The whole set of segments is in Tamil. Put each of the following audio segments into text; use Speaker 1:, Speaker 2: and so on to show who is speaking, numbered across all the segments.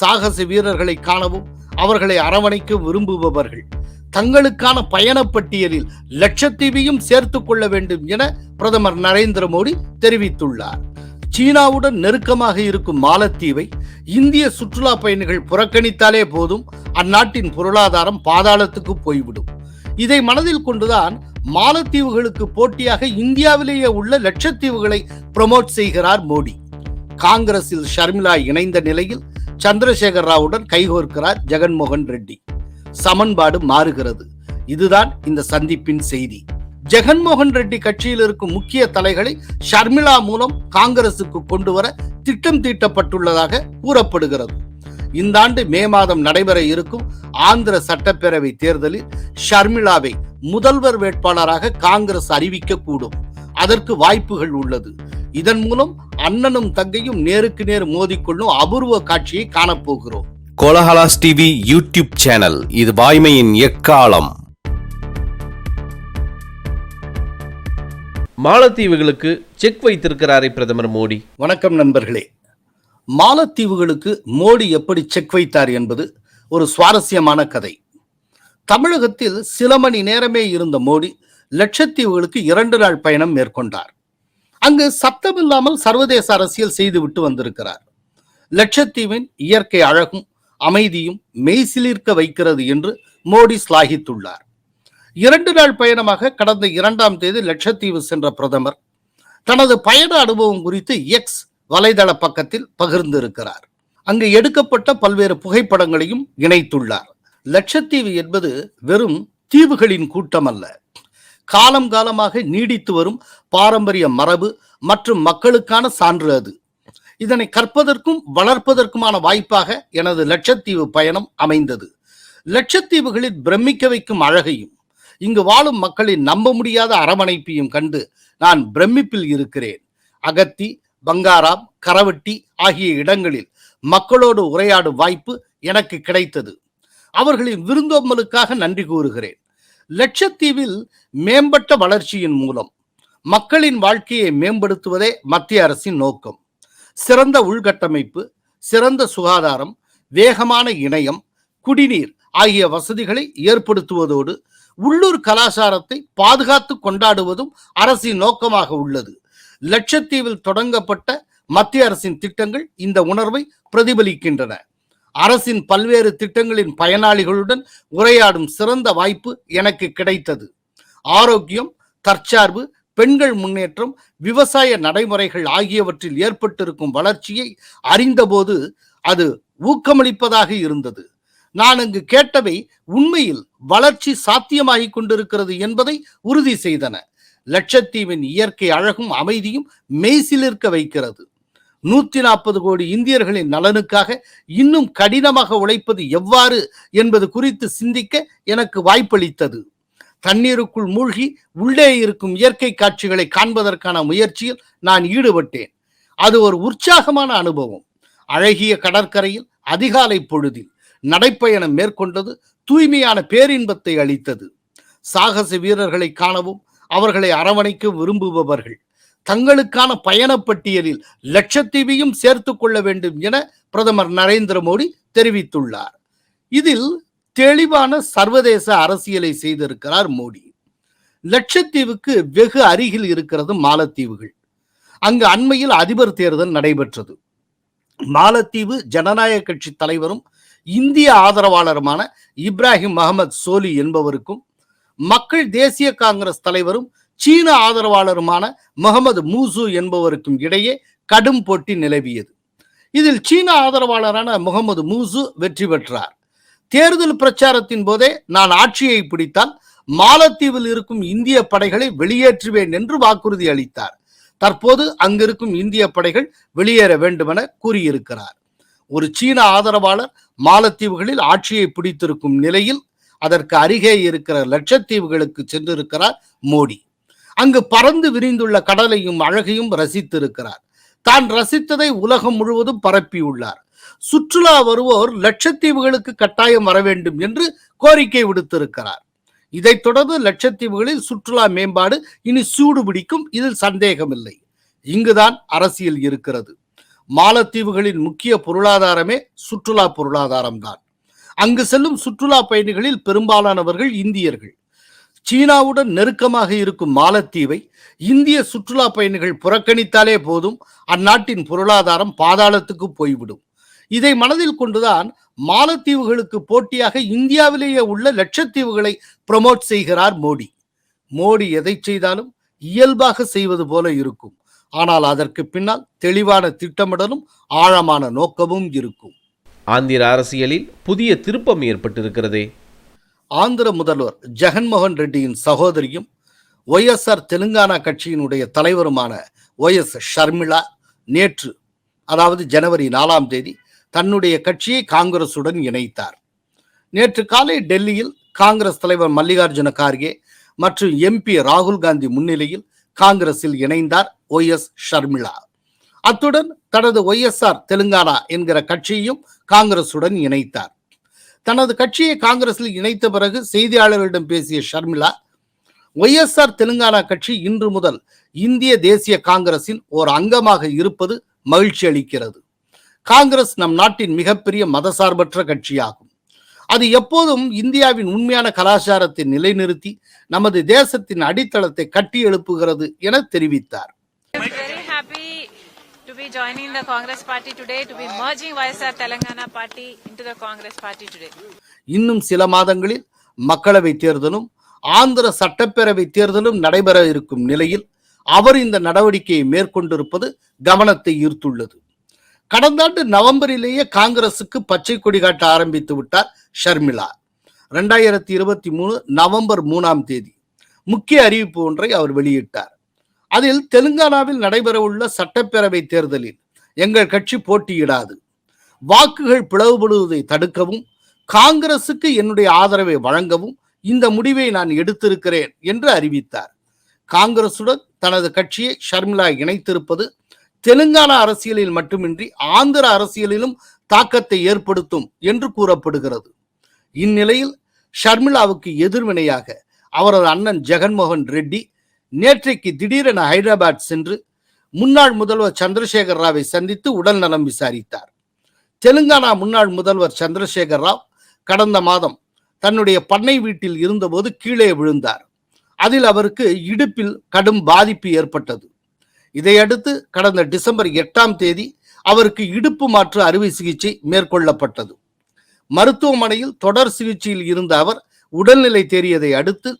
Speaker 1: சாகச வீரர்களை காணவும் அவர்களை அரவணைக்க விரும்புபவர்கள் தங்களுக்கான பயணப்பட்டியலில் லட்சத்தீவையும் சேர்த்து கொள்ள வேண்டும் என பிரதமர் நரேந்திர மோடி தெரிவித்துள்ளார் சீனாவுடன் நெருக்கமாக இருக்கும் மாலத்தீவை இந்திய சுற்றுலா பயணிகள் புறக்கணித்தாலே போதும் அந்நாட்டின் பொருளாதாரம் பாதாளத்துக்கு போய்விடும் இதை மனதில் கொண்டுதான் மாலத்தீவுகளுக்கு போட்டியாக இந்தியாவிலேயே உள்ள லட்சத்தீவுகளை ப்ரமோட் செய்கிறார் மோடி காங்கிரஸில் ஷர்மிளா இணைந்த நிலையில் சந்திரசேகர் ராவுடன் கைகோர்க்கிறார் ஜெகன்மோகன் ரெட்டி சமன்பாடு மாறுகிறது இதுதான் இந்த சந்திப்பின் செய்தி ஜெகன்மோகன் ரெட்டி கட்சியில் இருக்கும் முக்கிய தலைகளை ஷர்மிளா மூலம் காங்கிரசுக்கு கொண்டு வர திட்டம் தீட்டப்பட்டுள்ளதாக கூறப்படுகிறது இந்த ஆண்டு மே மாதம் நடைபெற இருக்கும் ஆந்திர சட்டப்பேரவை தேர்தலில் ஷர்மிளாவை முதல்வர் வேட்பாளராக காங்கிரஸ் அறிவிக்க கூடும் அதற்கு வாய்ப்புகள் உள்ளது இதன் மூலம் அண்ணனும் தங்கையும் நேருக்கு நேர் மோதிக்கொள்ளும் அபூர்வ காட்சியை காணப்போகிறோம்
Speaker 2: கோலஹலாஸ் டிவி யூடியூப் சேனல் இது வாய்மையின் எக்காலம் மாலத்தீவுகளுக்கு செக் வைத்திருக்கிறாரே பிரதமர் மோடி
Speaker 3: வணக்கம் நண்பர்களே மாலத்தீவுகளுக்கு மோடி எப்படி செக் வைத்தார் என்பது ஒரு சுவாரஸ்யமான கதை தமிழகத்தில் சில மணி நேரமே இருந்த மோடி லட்சத்தீவுகளுக்கு இரண்டு நாள் பயணம் மேற்கொண்டார் அங்கு சப்தம் இல்லாமல் சர்வதேச அரசியல் செய்து விட்டு வந்திருக்கிறார் லட்சத்தீவின் இயற்கை அழகும் அமைதியும் மெய்சிலிர்க்க வைக்கிறது என்று மோடி ஸ்லாகித்துள்ளார் இரண்டு நாள் பயணமாக கடந்த இரண்டாம் தேதி லட்சத்தீவு சென்ற பிரதமர் தனது பயண அனுபவம் குறித்து எக்ஸ் வலைதள பக்கத்தில் பகிர்ந்திருக்கிறார் அங்கு எடுக்கப்பட்ட பல்வேறு புகைப்படங்களையும் இணைத்துள்ளார் லட்சத்தீவு என்பது வெறும் தீவுகளின் கூட்டம் அல்ல காலம் காலமாக நீடித்து வரும் பாரம்பரிய மரபு மற்றும் மக்களுக்கான சான்று அது இதனை கற்பதற்கும் வளர்ப்பதற்குமான வாய்ப்பாக எனது லட்சத்தீவு பயணம் அமைந்தது லட்சத்தீவுகளில் பிரமிக்க வைக்கும் அழகையும் இங்கு வாழும் மக்களின் நம்ப முடியாத அரவணைப்பையும் கண்டு நான் பிரமிப்பில் இருக்கிறேன் அகத்தி பங்காராம் கரவட்டி ஆகிய இடங்களில் மக்களோடு உரையாடும் வாய்ப்பு எனக்கு கிடைத்தது அவர்களின் விருந்தோம்பலுக்காக நன்றி கூறுகிறேன் லட்சத்தீவில் மேம்பட்ட வளர்ச்சியின் மூலம் மக்களின் வாழ்க்கையை மேம்படுத்துவதே மத்திய அரசின் நோக்கம் சிறந்த உள்கட்டமைப்பு சிறந்த சுகாதாரம் வேகமான இணையம் குடிநீர் ஆகிய வசதிகளை ஏற்படுத்துவதோடு உள்ளூர் கலாச்சாரத்தை பாதுகாத்து கொண்டாடுவதும் அரசின் நோக்கமாக உள்ளது லட்சத்தீவில் தொடங்கப்பட்ட மத்திய அரசின் திட்டங்கள் இந்த உணர்வை பிரதிபலிக்கின்றன அரசின் பல்வேறு திட்டங்களின் பயனாளிகளுடன் உரையாடும் சிறந்த வாய்ப்பு எனக்கு கிடைத்தது ஆரோக்கியம் தற்சார்பு பெண்கள் முன்னேற்றம் விவசாய நடைமுறைகள் ஆகியவற்றில் ஏற்பட்டிருக்கும் வளர்ச்சியை அறிந்தபோது அது ஊக்கமளிப்பதாக இருந்தது நான் அங்கு கேட்டவை உண்மையில் வளர்ச்சி சாத்தியமாகி கொண்டிருக்கிறது என்பதை உறுதி செய்தன லட்சத்தீவின் இயற்கை அழகும் அமைதியும் மெய்சிலிருக்க வைக்கிறது நூற்றி நாற்பது கோடி இந்தியர்களின் நலனுக்காக இன்னும் கடினமாக உழைப்பது எவ்வாறு என்பது குறித்து சிந்திக்க எனக்கு வாய்ப்பளித்தது தண்ணீருக்குள் மூழ்கி உள்ளே இருக்கும் இயற்கை காட்சிகளை காண்பதற்கான முயற்சியில் நான் ஈடுபட்டேன் அது ஒரு உற்சாகமான அனுபவம் அழகிய கடற்கரையில் அதிகாலை பொழுதில் நடைப்பயணம் மேற்கொண்டது தூய்மையான பேரின்பத்தை அளித்தது சாகச வீரர்களை காணவும் அவர்களை அரவணைக்க விரும்புபவர்கள் தங்களுக்கான பயணப்பட்டியலில் லட்சத்தீவையும் சேர்த்து கொள்ள வேண்டும் என பிரதமர் நரேந்திர மோடி தெரிவித்துள்ளார் இதில் தெளிவான சர்வதேச அரசியலை செய்திருக்கிறார் மோடி லட்சத்தீவுக்கு வெகு அருகில் இருக்கிறது மாலத்தீவுகள் அங்கு அண்மையில் அதிபர் தேர்தல் நடைபெற்றது மாலத்தீவு ஜனநாயக கட்சி தலைவரும் இந்திய ஆதரவாளருமான இப்ராஹிம் அகமது சோலி என்பவருக்கும் மக்கள் தேசிய காங்கிரஸ் தலைவரும் சீன ஆதரவாளருமான முகமது மூசு என்பவருக்கும் இடையே கடும் போட்டி நிலவியது இதில் சீன ஆதரவாளரான முகமது மூசு வெற்றி பெற்றார் தேர்தல் பிரச்சாரத்தின் போதே நான் ஆட்சியை பிடித்தால் மாலத்தீவில் இருக்கும் இந்திய படைகளை வெளியேற்றுவேன் என்று வாக்குறுதி அளித்தார் தற்போது அங்கிருக்கும் இந்திய படைகள் வெளியேற வேண்டுமென கூறியிருக்கிறார் ஒரு சீன ஆதரவாளர் மாலத்தீவுகளில் ஆட்சியை பிடித்திருக்கும் நிலையில் அதற்கு அருகே இருக்கிற லட்சத்தீவுகளுக்கு சென்றிருக்கிறார் மோடி அங்கு பறந்து விரிந்துள்ள கடலையும் அழகையும் ரசித்திருக்கிறார் தான் ரசித்ததை உலகம் முழுவதும் பரப்பியுள்ளார் சுற்றுலா வருவோர் லட்சத்தீவுகளுக்கு கட்டாயம் வர வேண்டும் என்று கோரிக்கை விடுத்திருக்கிறார் இதைத் தொடர்ந்து லட்சத்தீவுகளில் சுற்றுலா மேம்பாடு இனி சூடு பிடிக்கும் இதில் சந்தேகமில்லை இங்குதான் அரசியல் இருக்கிறது மாலத்தீவுகளின் முக்கிய பொருளாதாரமே சுற்றுலா பொருளாதாரம்தான் அங்கு செல்லும் சுற்றுலா பயணிகளில் பெரும்பாலானவர்கள் இந்தியர்கள் சீனாவுடன் நெருக்கமாக இருக்கும் மாலத்தீவை இந்திய சுற்றுலா பயணிகள் புறக்கணித்தாலே போதும் அந்நாட்டின் பொருளாதாரம் பாதாளத்துக்கு போய்விடும் இதை மனதில் கொண்டுதான் மாலத்தீவுகளுக்கு போட்டியாக இந்தியாவிலேயே உள்ள லட்சத்தீவுகளை ப்ரமோட் செய்கிறார் மோடி மோடி எதை செய்தாலும் இயல்பாக செய்வது போல இருக்கும் ஆனால் அதற்கு பின்னால் தெளிவான திட்டமிடலும் ஆழமான நோக்கமும் இருக்கும்
Speaker 2: ஆந்திர அரசியலில் புதிய திருப்பம் ஏற்பட்டிருக்கிறதே
Speaker 3: ஆந்திர முதல்வர் ஜெகன்மோகன் ரெட்டியின் சகோதரியும் ஒய்எஸ்ஆர் தெலுங்கானா கட்சியினுடைய தலைவருமான ஒய் எஸ் ஷர்மிளா நேற்று அதாவது ஜனவரி நாலாம் தேதி தன்னுடைய கட்சியை காங்கிரசுடன் இணைத்தார் நேற்று காலை டெல்லியில் காங்கிரஸ் தலைவர் மல்லிகார்ஜுன கார்கே மற்றும் எம்பி ராகுல் காந்தி முன்னிலையில் காங்கிரஸில் இணைந்தார் ஒய் எஸ் ஷர்மிளா அத்துடன் தனது ஒய்எஸ்ஆர் தெலுங்கானா என்கிற கட்சியையும் காங்கிரசுடன் இணைத்தார் தனது கட்சியை காங்கிரஸில் இணைத்த பிறகு செய்தியாளர்களிடம் பேசிய ஷர்மிளா ஒய்எஸ்ஆர் தெலுங்கானா கட்சி இன்று முதல் இந்திய தேசிய காங்கிரசின் ஒரு அங்கமாக இருப்பது மகிழ்ச்சி அளிக்கிறது காங்கிரஸ் நம் நாட்டின் மிகப்பெரிய மதசார்பற்ற கட்சியாகும் அது எப்போதும் இந்தியாவின் உண்மையான கலாச்சாரத்தை நிலைநிறுத்தி நமது தேசத்தின் அடித்தளத்தை கட்டி எழுப்புகிறது என தெரிவித்தார் joining the Congress party today to be merging YSR Telangana party into the Congress party today. இன்னும் சில மாதங்களில் மக்களவை தேர்தலும் ஆந்திர சட்டப்பேரவை தேர்தலும் நடைபெற இருக்கும் நிலையில் அவர் இந்த நடவடிக்கையை மேற்கொண்டிருப்பது கவனத்தை ஈர்த்துள்ளது கடந்த ஆண்டு நவம்பரிலேயே காங்கிரசுக்கு பச்சை கொடி காட்ட ஆரம்பித்து விட்டார் ஷர்மிளா ரெண்டாயிரத்தி இருபத்தி மூணு நவம்பர் மூணாம் தேதி முக்கிய அறிவிப்பு ஒன்றை அவர் வெளியிட்டார் அதில் தெலுங்கானாவில் நடைபெறவுள்ள சட்டப்பேரவை தேர்தலில் எங்கள் கட்சி போட்டியிடாது வாக்குகள் பிளவுபடுவதை தடுக்கவும் காங்கிரசுக்கு என்னுடைய ஆதரவை வழங்கவும் இந்த முடிவை நான் எடுத்திருக்கிறேன் என்று அறிவித்தார் காங்கிரசுடன் தனது கட்சியை ஷர்மிளா இணைத்திருப்பது தெலுங்கானா அரசியலில் மட்டுமின்றி ஆந்திர அரசியலிலும் தாக்கத்தை ஏற்படுத்தும் என்று கூறப்படுகிறது இந்நிலையில் ஷர்மிளாவுக்கு எதிர்வினையாக அவரது அண்ணன் ஜெகன்மோகன் ரெட்டி நேற்றைக்கு திடீரென ஹைதராபாத் சென்று முன்னாள் முதல்வர் சந்திரசேகர் ராவை சந்தித்து உடல் நலம் விசாரித்தார் தெலுங்கானா முன்னாள் முதல்வர் சந்திரசேகர் ராவ் கடந்த மாதம் தன்னுடைய பண்ணை வீட்டில் இருந்தபோது கீழே விழுந்தார் அதில் அவருக்கு இடுப்பில் கடும் பாதிப்பு ஏற்பட்டது இதையடுத்து கடந்த டிசம்பர் எட்டாம் தேதி அவருக்கு இடுப்பு மாற்று அறுவை சிகிச்சை மேற்கொள்ளப்பட்டது மருத்துவமனையில் தொடர் சிகிச்சையில் இருந்த அவர் உடல்நிலை தேறியதை அடுத்து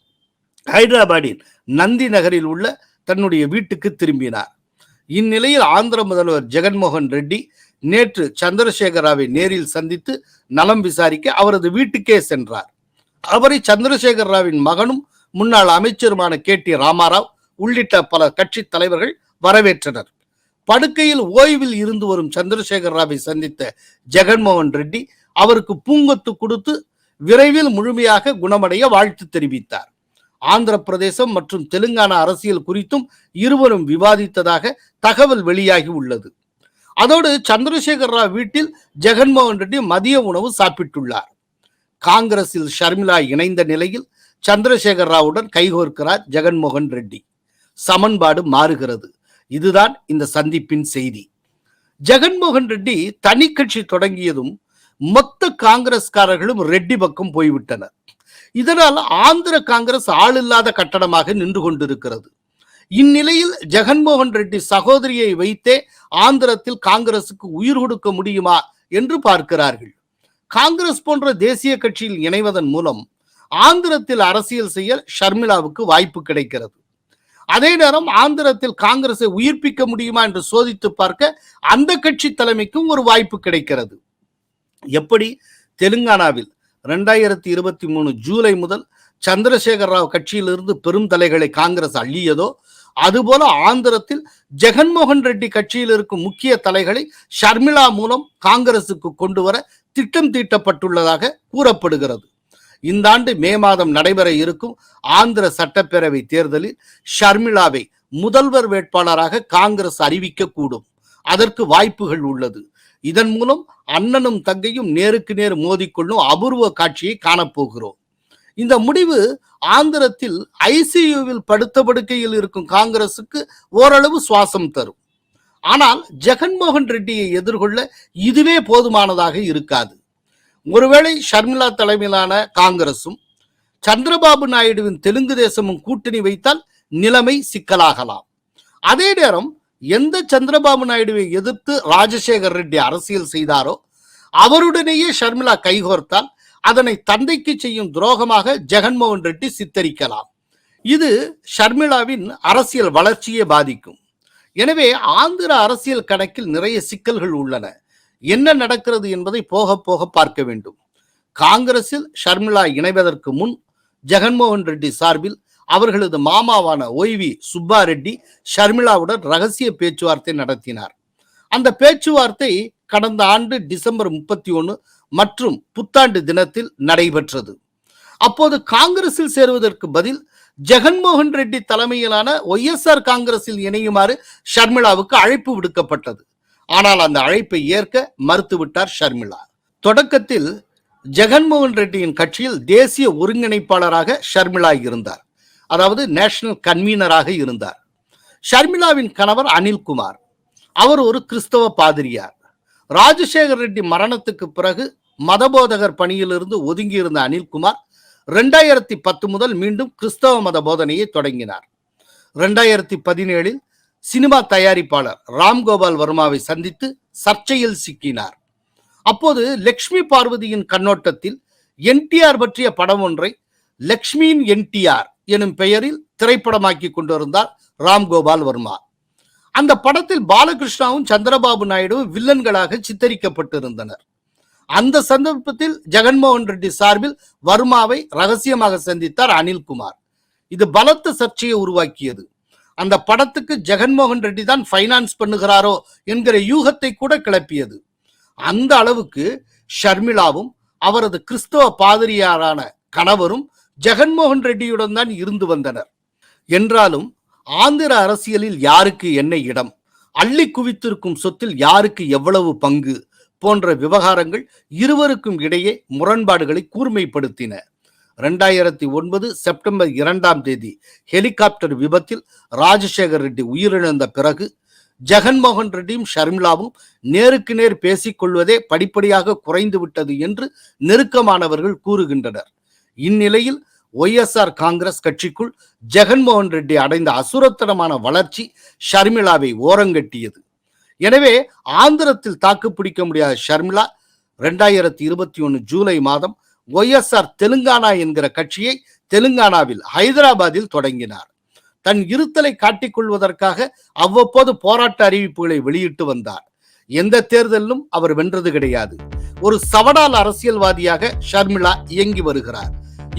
Speaker 3: ஹைதராபாடின் நந்தி நகரில் உள்ள தன்னுடைய வீட்டுக்கு திரும்பினார் இந்நிலையில் ஆந்திர முதல்வர் ஜெகன்மோகன் ரெட்டி நேற்று சந்திரசேகராவை நேரில் சந்தித்து நலம் விசாரிக்க அவரது வீட்டுக்கே சென்றார் அவரை சந்திரசேகர ராவின் மகனும் முன்னாள் அமைச்சருமான கே டி ராமாராவ் உள்ளிட்ட பல கட்சி தலைவர்கள் வரவேற்றனர் படுக்கையில் ஓய்வில் இருந்து வரும் சந்திரசேகர ராவை சந்தித்த ஜெகன்மோகன் ரெட்டி அவருக்கு பூங்கொத்து கொடுத்து விரைவில் முழுமையாக குணமடைய வாழ்த்து தெரிவித்தார் ஆந்திர பிரதேசம் மற்றும் தெலுங்கானா அரசியல் குறித்தும் இருவரும் விவாதித்ததாக தகவல் வெளியாகி உள்ளது அதோடு சந்திரசேகர் ராவ் வீட்டில் ஜெகன்மோகன் ரெட்டி மதிய உணவு சாப்பிட்டுள்ளார் காங்கிரஸில் ஷர்மிளா இணைந்த நிலையில் சந்திரசேகர் ராவுடன் கைகோர்க்கிறார் ஜெகன்மோகன் ரெட்டி சமன்பாடு மாறுகிறது இதுதான் இந்த சந்திப்பின் செய்தி ஜெகன்மோகன் ரெட்டி தனி கட்சி தொடங்கியதும் மொத்த காங்கிரஸ்காரர்களும் ரெட்டி பக்கம் போய்விட்டனர் இதனால் ஆந்திர காங்கிரஸ் ஆளில்லாத கட்டடமாக நின்று கொண்டிருக்கிறது இந்நிலையில் ஜெகன்மோகன் ரெட்டி சகோதரியை வைத்தே ஆந்திரத்தில் காங்கிரசுக்கு உயிர் கொடுக்க முடியுமா என்று பார்க்கிறார்கள் காங்கிரஸ் போன்ற தேசிய கட்சியில் இணைவதன் மூலம் ஆந்திரத்தில் அரசியல் செய்ய ஷர்மிளாவுக்கு வாய்ப்பு கிடைக்கிறது அதே நேரம் ஆந்திரத்தில் காங்கிரஸை உயிர்ப்பிக்க முடியுமா என்று சோதித்து பார்க்க அந்த கட்சி தலைமைக்கும் ஒரு வாய்ப்பு கிடைக்கிறது எப்படி தெலுங்கானாவில் ரெண்டாயிரத்தி இருபத்தி மூணு ஜூலை முதல் சந்திரசேகர ராவ் கட்சியிலிருந்து பெரும் தலைகளை காங்கிரஸ் அள்ளியதோ அதுபோல ஆந்திரத்தில் ஜெகன்மோகன் ரெட்டி கட்சியில் இருக்கும் முக்கிய தலைகளை ஷர்மிளா மூலம் காங்கிரசுக்கு கொண்டு வர திட்டம் தீட்டப்பட்டுள்ளதாக கூறப்படுகிறது இந்த ஆண்டு மே மாதம் நடைபெற இருக்கும் ஆந்திர சட்டப்பேரவை தேர்தலில் ஷர்மிளாவை முதல்வர் வேட்பாளராக காங்கிரஸ் அறிவிக்க கூடும் அதற்கு வாய்ப்புகள் உள்ளது இதன் மூலம் அண்ணனும் தங்கையும் நேருக்கு நேர் மோதிக்கொள்ளும் அபூர்வ காட்சியை காணப்போகிறோம் இந்த முடிவு ஆந்திரத்தில் ஐசியூவில் படுத்த படுக்கையில் இருக்கும் காங்கிரசுக்கு ஓரளவு சுவாசம் தரும் ஆனால் ஜெகன்மோகன் ரெட்டியை எதிர்கொள்ள இதுவே போதுமானதாக இருக்காது ஒருவேளை ஷர்மிளா தலைமையிலான காங்கிரசும் சந்திரபாபு நாயுடுவின் தெலுங்கு தேசமும் கூட்டணி வைத்தால் நிலைமை சிக்கலாகலாம் அதே நேரம் எந்த சந்திரபாபு நாயுடுவை எதிர்த்து ராஜசேகர் ரெட்டி அரசியல் செய்தாரோ அவருடனேயே ஷர்மிளா கைகோர்த்தால் அதனை தந்தைக்கு செய்யும் துரோகமாக ஜெகன்மோகன் ரெட்டி சித்தரிக்கலாம் இது ஷர்மிளாவின் அரசியல் வளர்ச்சியை பாதிக்கும் எனவே ஆந்திர அரசியல் கணக்கில் நிறைய சிக்கல்கள் உள்ளன என்ன நடக்கிறது என்பதை போக போக பார்க்க வேண்டும் காங்கிரஸில் ஷர்மிளா இணைவதற்கு முன் ஜெகன்மோகன் ரெட்டி சார்பில் அவர்களது மாமாவான ஓய்வி சுப்பா ரெட்டி ஷர்மிளாவுடன் ரகசிய பேச்சுவார்த்தை நடத்தினார் அந்த பேச்சுவார்த்தை கடந்த ஆண்டு டிசம்பர் முப்பத்தி ஒன்று மற்றும் புத்தாண்டு தினத்தில் நடைபெற்றது அப்போது காங்கிரஸில் சேருவதற்கு பதில் ஜெகன்மோகன் ரெட்டி தலைமையிலான ஒய்எஸ்ஆர் காங்கிரஸில் இணையுமாறு ஷர்மிளாவுக்கு அழைப்பு விடுக்கப்பட்டது ஆனால் அந்த அழைப்பை ஏற்க மறுத்துவிட்டார் ஷர்மிளா தொடக்கத்தில் ஜெகன்மோகன் ரெட்டியின் கட்சியில் தேசிய ஒருங்கிணைப்பாளராக ஷர்மிளா இருந்தார் அதாவது நேஷனல் கன்வீனராக இருந்தார் ஷர்மிளாவின் கணவர் அனில்குமார் அவர் ஒரு கிறிஸ்தவ பாதிரியார் ராஜசேகர் ரெட்டி மரணத்துக்கு பிறகு மதபோதகர் பணியிலிருந்து ஒதுங்கியிருந்த அனில்குமார் ரெண்டாயிரத்தி பத்து முதல் மீண்டும் கிறிஸ்தவ மத போதனையை தொடங்கினார் ரெண்டாயிரத்தி பதினேழில் சினிமா தயாரிப்பாளர் ராம்கோபால் வர்மாவை சந்தித்து சர்ச்சையில் சிக்கினார் அப்போது லக்ஷ்மி பார்வதியின் கண்ணோட்டத்தில் என்டிஆர் பற்றிய படம் ஒன்றை லக்ஷ்மியின் என்டிஆர் எனும் பெயரில் திரைப்படமாக்கி கொண்டு வந்தார் ராம்கோபால் வர்மா அந்த படத்தில் பாலகிருஷ்ணாவும் சந்திரபாபு நாயுடுவும் வில்லன்களாக சித்தரிக்கப்பட்டிருந்தனர் அந்த சந்தர்ப்பத்தில் ஜெகன்மோகன் ரெட்டி சார்பில் வர்மாவை ரகசியமாக சந்தித்தார் அனில்குமார் இது பலத்த சர்ச்சையை உருவாக்கியது அந்த படத்துக்கு ஜெகன்மோகன் ரெட்டி தான் ஃபைனான்ஸ் பண்ணுகிறாரோ என்கிற யூகத்தை கூட கிளப்பியது அந்த அளவுக்கு ஷர்மிளாவும் அவரது கிறிஸ்தவ பாதிரியாரான கணவரும் ஜெகன்மோகன் ரெட்டியுடன் தான் இருந்து வந்தனர் என்றாலும் ஆந்திர அரசியலில் யாருக்கு என்ன இடம் அள்ளி குவித்திருக்கும் சொத்தில் யாருக்கு எவ்வளவு பங்கு போன்ற விவகாரங்கள் இருவருக்கும் இடையே முரண்பாடுகளை கூர்மைப்படுத்தின ரெண்டாயிரத்தி ஒன்பது செப்டம்பர் இரண்டாம் தேதி ஹெலிகாப்டர் விபத்தில் ராஜசேகர் ரெட்டி உயிரிழந்த பிறகு ஜெகன்மோகன் ரெட்டியும் ஷர்மிளாவும் நேருக்கு நேர் பேசிக்கொள்வதே படிப்படியாக குறைந்து விட்டது என்று நெருக்கமானவர்கள் கூறுகின்றனர் இந்நிலையில் ஒய்எஸ்ஆர் காங்கிரஸ் கட்சிக்குள் ஜெகன்மோகன் ரெட்டி அடைந்த அசுரத்தனமான வளர்ச்சி ஷர்மிளாவை ஓரங்கட்டியது எனவே ஆந்திரத்தில் தாக்குப்பிடிக்க முடியாத ஷர்மிளா ரெண்டாயிரத்தி இருபத்தி ஒன்று ஜூலை மாதம் ஒய்எஸ்ஆர் தெலுங்கானா என்கிற கட்சியை தெலுங்கானாவில் ஹைதராபாத்தில் தொடங்கினார் தன் இருத்தலை காட்டிக்கொள்வதற்காக அவ்வப்போது போராட்ட அறிவிப்புகளை வெளியிட்டு வந்தார் எந்த தேர்தலிலும் அவர் வென்றது கிடையாது ஒரு சவடால் அரசியல்வாதியாக ஷர்மிளா இயங்கி வருகிறார்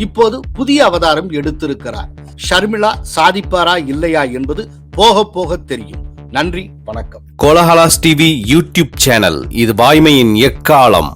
Speaker 3: இப்போது புதிய அவதாரம் எடுத்திருக்கிறார் ஷர்மிளா சாதிப்பாரா இல்லையா என்பது போக போக தெரியும் நன்றி வணக்கம் கோலஹலாஸ் டிவி யூடியூப் சேனல் இது வாய்மையின் எக்காலம்